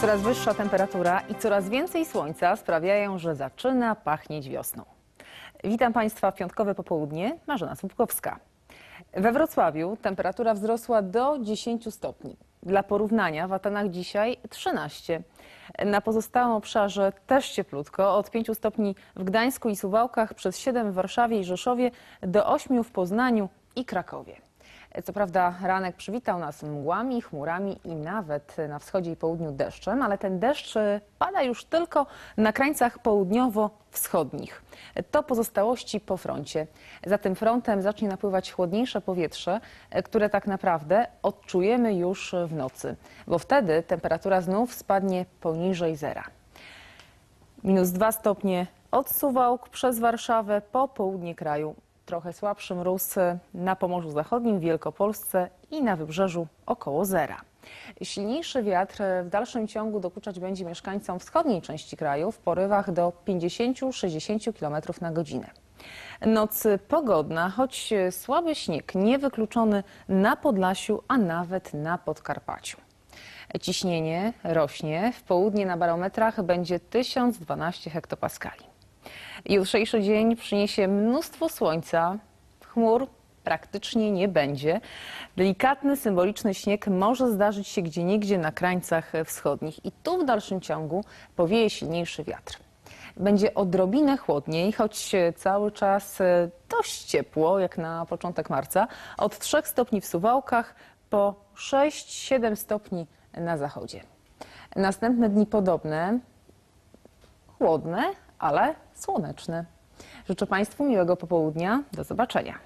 Coraz wyższa temperatura i coraz więcej słońca sprawiają, że zaczyna pachnieć wiosną. Witam Państwa w piątkowe popołudnie. Marzena Słupkowska. We Wrocławiu temperatura wzrosła do 10 stopni. Dla porównania w Atenach dzisiaj 13. Na pozostałym obszarze też cieplutko. Od 5 stopni w Gdańsku i Suwałkach, przez 7 w Warszawie i Rzeszowie, do 8 w Poznaniu i Krakowie. Co prawda ranek przywitał nas mgłami, chmurami i nawet na wschodzie i południu deszczem, ale ten deszcz pada już tylko na krańcach południowo-wschodnich. To pozostałości po froncie. Za tym frontem zacznie napływać chłodniejsze powietrze, które tak naprawdę odczujemy już w nocy, bo wtedy temperatura znów spadnie poniżej zera. Minus 2 stopnie od Suwałk przez Warszawę po południe kraju. Trochę słabszy mróz na Pomorzu Zachodnim, Wielkopolsce i na wybrzeżu około zera. Silniejszy wiatr w dalszym ciągu dokuczać będzie mieszkańcom wschodniej części kraju w porywach do 50-60 km na godzinę. Noc pogodna, choć słaby śnieg niewykluczony na Podlasiu, a nawet na Podkarpaciu. Ciśnienie rośnie. W południe na barometrach będzie 1012 hektopaskali. Jutrzejszy dzień przyniesie mnóstwo słońca, chmur praktycznie nie będzie. Delikatny, symboliczny śnieg może zdarzyć się gdzieniegdzie na krańcach wschodnich i tu w dalszym ciągu powieje silniejszy wiatr. Będzie odrobinę chłodniej, choć cały czas dość ciepło, jak na początek marca. Od 3 stopni w Suwałkach po 6-7 stopni na zachodzie. Następne dni podobne, chłodne, ale słoneczne. Życzę Państwu miłego popołudnia. Do zobaczenia.